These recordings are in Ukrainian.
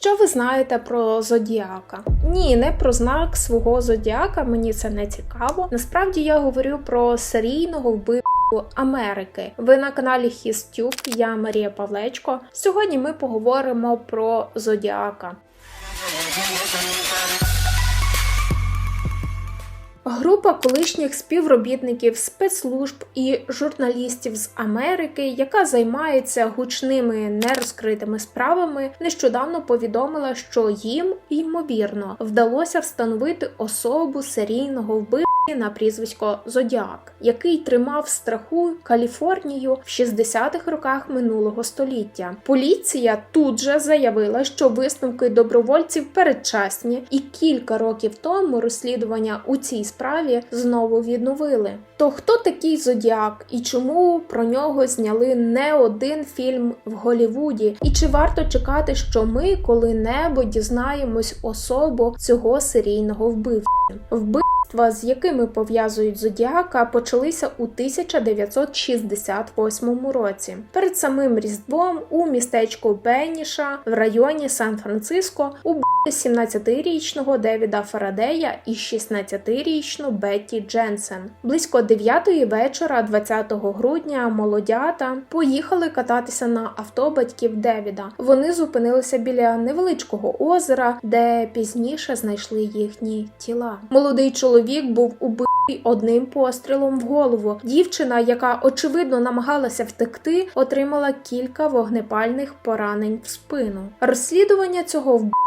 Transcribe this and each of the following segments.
Що ви знаєте про зодіака? Ні, не про знак свого зодіака, мені це не цікаво. Насправді я говорю про серійного вбивцю Америки. Ви на каналі Хістюб, я Марія Павлечко. Сьогодні ми поговоримо про зодіака. Група колишніх співробітників спецслужб і журналістів з Америки, яка займається гучними нерозкритими справами, нещодавно повідомила, що їм ймовірно вдалося встановити особу серійного вбивці на прізвисько Зодіак, який тримав страху Каліфорнію в 60-х роках минулого століття. Поліція тут же заявила, що висновки добровольців передчасні, і кілька років тому розслідування у цій справі знову відновили. То хто такий Зодіак і чому про нього зняли не один фільм в Голівуді? І чи варто чекати, що ми коли-небудь дізнаємось особу цього серійного вбивця? Вбивства, з якими пов'язують Зодіака, почалися у 1968 році. Перед самим Різдвом у містечку Бенніша в районі Сан-Франциско убили 17-річного Девіда Фарадея і 16-річну Бетті Дженсен. Близько 9 вечора, 20 грудня, молодята поїхали кататися на авто батьків Девіда. Вони зупинилися біля невеличкого озера, де пізніше знайшли їхні тіла. Молодий чоловік був убитий одним пострілом в голову. Дівчина, яка очевидно намагалася втекти, отримала кілька вогнепальних поранень в спину. Розслідування цього вбивства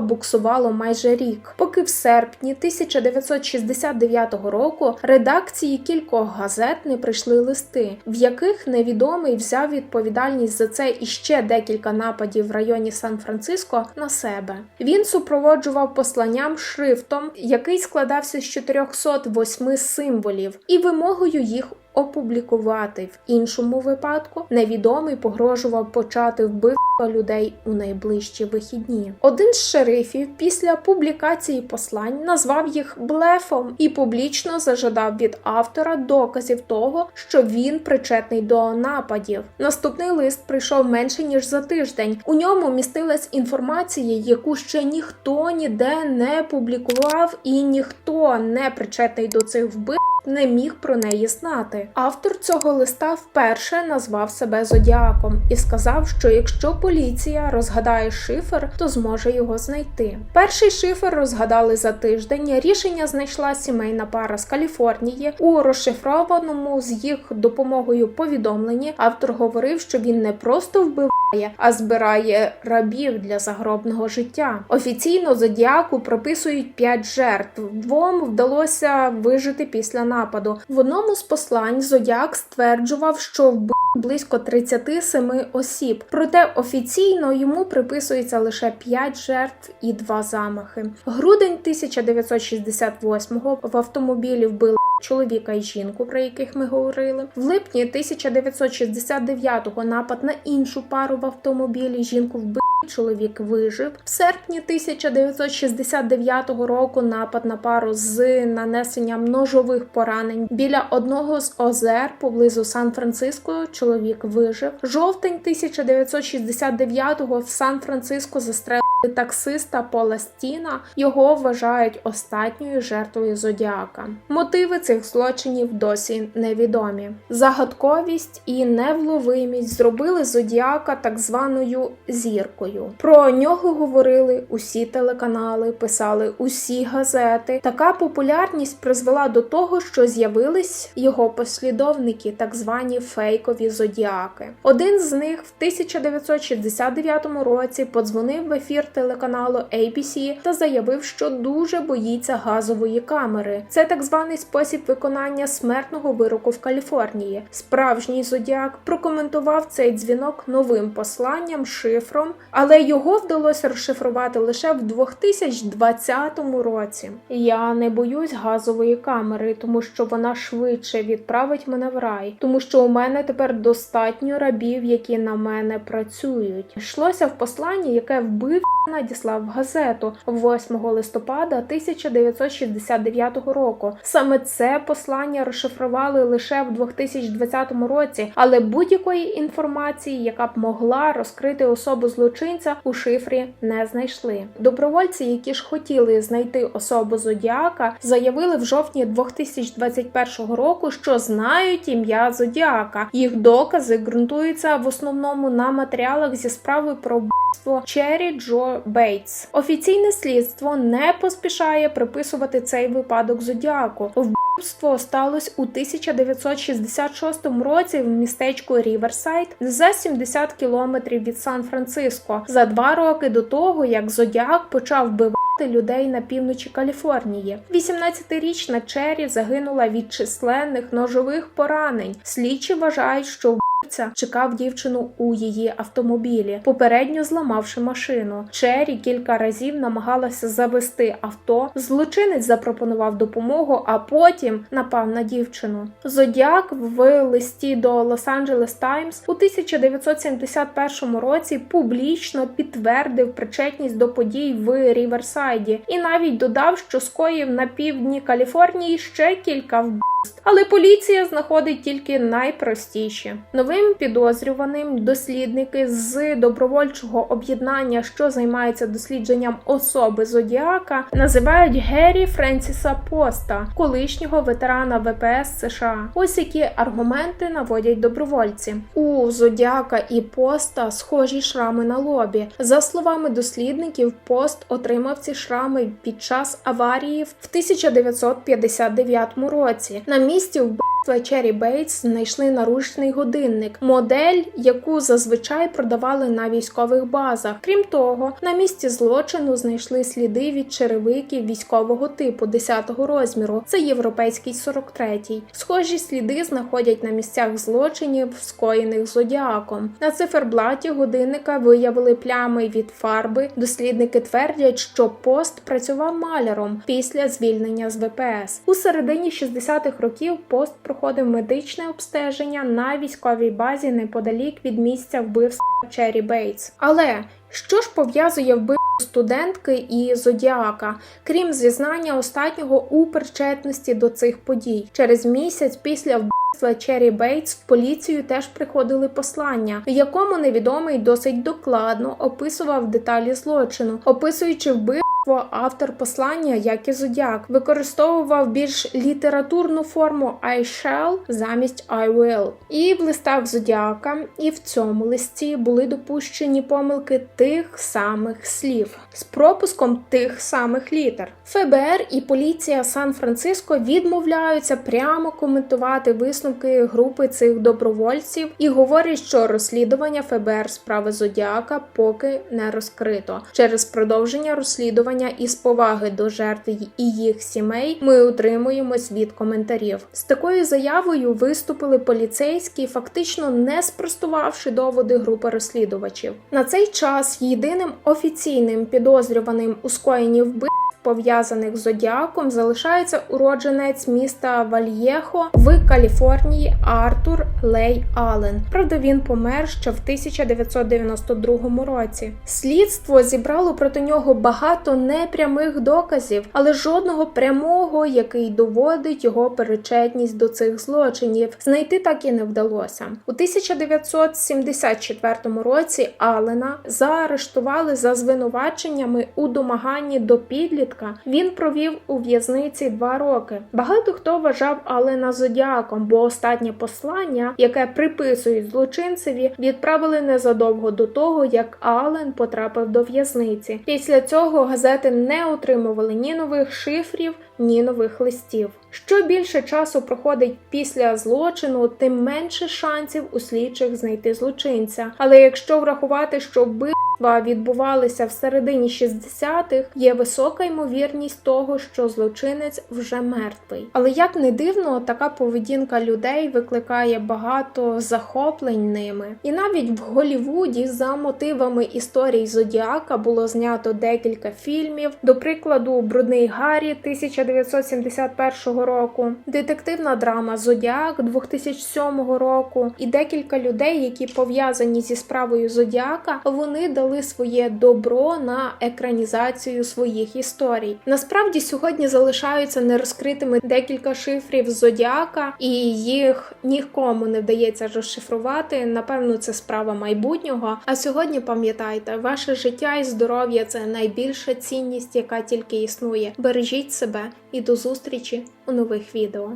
буксувало майже рік, поки в серпні 1969 року редакції кількох газет не прийшли листи, в яких невідомий взяв відповідальність за це і ще декілька нападів в районі Сан-Франциско на себе. Він супроводжував посланням шрифтом, який складався з 408 символів, і вимогою їх опублікувати. В іншому випадку невідомий погрожував почати вбивство людей у найближчі вихідні. Один з шерифів після публікації послань назвав їх блефом і публічно зажадав від автора доказів того, що він причетний до нападів. Наступний лист прийшов менше ніж за тиждень. У ньому містилась інформація, яку ще ніхто ніде не публікував, і ніхто не причетний до цих вбивств не міг про неї знати. Автор цього листа вперше назвав себе зодіаком і сказав, що якщо поліція розгадає шифр, то зможе його знайти. Перший шифр розгадали за тиждень. Рішення знайшла сімейна пара з Каліфорнії. У розшифрованому з їх допомогою повідомленні автор говорив, що він не просто вбиває, а збирає рабів для загробного життя. Офіційно зодіаку прописують п'ять жертв. Двом вдалося вижити після нападу. В одному з послань Зодіак стверджував, що вбив близько 37 осіб. Проте офіційно йому приписується лише 5 жертв і 2 замахи. Грудень 1968-го в автомобілі вбили чоловіка і жінку, про яких ми говорили. В липні 1969-го напад на іншу пару в автомобілі жінку вбили. Чоловік вижив в серпні 1969 року. Напад на пару з нанесенням ножових поранень біля одного з озер поблизу Сан-Франциско. Чоловік вижив. Жовтень 1969-го в Сан-Франциско застрелили таксиста Пола Стіна. Його вважають останньою жертвою зодіака. Мотиви цих злочинів досі невідомі. Загадковість і невловимість зробили зодіака так званою зіркою. Про нього говорили усі телеканали, писали усі газети. Така популярність призвела до того, що з'явились його послідовники, так звані фейкові зодіаки. Один з них в 1969 році подзвонив в ефір телеканалу ABC та заявив, що дуже боїться газової камери. Це так званий спосіб виконання смертного вироку в Каліфорнії. Справжній зодіак прокоментував цей дзвінок новим посланням, шифром, але його вдалося розшифрувати лише в 2020 році. Я не боюсь газової камери, тому що вона швидше відправить мене в рай, тому що у мене тепер достатньо рабів, які на мене працюють. Йшлося в посланні, яке вбив надіслав газету 8 листопада 1969 року. Саме це послання розшифрували лише в 2020 році, але будь-якої інформації, яка б могла розкрити особу злочинця, у шифрі не знайшли. Добровольці, які ж хотіли знайти особу зодіака, заявили в жовтні 2021 року, що знають ім'я зодіака. Їх докази ґрунтуються в основному на матеріалах зі справи про вбивство Черрі Джо Бейтс. Офіційне слідство не поспішає приписувати цей випадок зодіаку. Вбивство сталося у 1966 році в містечку Ріверсайд за 70 кілометрів від Сан-Франциско, за два роки до того, як зодіак почав вбивати людей на півночі Каліфорнії. 18-річна Черрі загинула від численних ножових поранень. Слідчі вважають, що чекав дівчину у її автомобілі, попередньо зламавши машину. Чері кілька разів намагалася завести авто. Злочинець запропонував допомогу, а потім напав на дівчину. Зодіак в листі до Лос-Анджелес Таймс у 1971 році публічно підтвердив причетність до подій в Ріверсайді і навіть додав, що скоїв на півдні Каліфорнії ще кілька вбивств. Але поліція знаходить тільки найпростіші. Новим підозрюваним дослідники з добровольчого об'єднання, що займається дослідженням особи Зодіака, називають Геррі Френсіса Поста, колишнього ветерана ВПС США. Ось які аргументи наводять добровольці. У Зодіака і Поста схожі шрами на лобі. За словами дослідників, Пост отримав ці шрами під час аварії в 1959 році. На місці вбивства Черрі Бейтс знайшли наручний годинник, модель, яку зазвичай продавали на військових базах. Крім того, на місці злочину знайшли сліди від черевиків військового типу 10-го розміру. Це європейський 43-й. Схожі сліди знаходять на місцях злочинів, скоєних зодіаком. На циферблаті годинника виявили плями від фарби. Дослідники твердять, що пост працював маляром після звільнення з ВПС. У середині 60-х років пост проходив медичне обстеження на військовій базі неподалік від місця вбивства Черрі Бейтс. Але що ж пов'язує вбивство студентки і зодіака, крім зізнання останнього у причетності до цих подій? Через місяць після вбивства Черрі Бейтс в поліцію теж приходили послання, в якому невідомий досить докладно описував деталі злочину, описуючи вбивство. Автор послання, як і Зодіак, використовував більш літературну форму I shall замість I will. І в листах Зодіака, і в цьому листі були допущені помилки тих самих слів з пропуском тих самих літер. ФБР і поліція Сан-Франциско відмовляються прямо коментувати висновки групи цих добровольців і говорять, що розслідування ФБР справи Зодіака поки не розкрито. Через продовження розслідування із поваги до жертв і їх сімей ми утримуємось від коментарів. З такою заявою виступили поліцейські, фактично не спростувавши доводи групи розслідувачів. На цей час єдиним офіційним підозрюваним у скоєнні вбивств Пов'язаних з зодіаком залишається уродженець міста Вальєхо в Каліфорнії Артур Лей Аллен. Правда, він помер ще в 1992 році. Слідство зібрало проти нього багато непрямих доказів, але жодного прямого, який доводить його перечетність до цих злочинів, знайти так і не вдалося. У 1974 році Аллена заарештували за звинуваченнями у домаганні до підлітка. Він провів у в'язниці два роки. Багато хто вважав Алена зодіаком, бо останнє послання, яке приписують злочинцеві, відправили незадовго до того, як Ален потрапив до в'язниці. Після цього газети не отримували ні нових шифрів, ні нових листів. Що більше часу проходить після злочину, тим менше шансів у слідчих знайти злочинця. Але якщо врахувати, що вбивства відбувалися в середині 60-х, є висока ймовірність того, що злочинець вже мертвий. Але як не дивно, така поведінка людей викликає багато захоплень ними. І навіть в Голівуді за мотивами історій Зодіака було знято декілька фільмів, до прикладу, Брудний Гаррі 1971 року, детективна драма Зодіак 2007 року, і декілька людей, які пов'язані зі справою Зодіака, вони дали віддали своє добро на екранізацію своїх історій. Насправді сьогодні залишаються нерозкритими декілька шифрів зодіака, і їх нікому не вдається розшифрувати. Напевно, це справа майбутнього. А сьогодні пам'ятайте, ваше життя і здоров'я це найбільша цінність, яка тільки існує. Бережіть себе і до зустрічі у нових відео.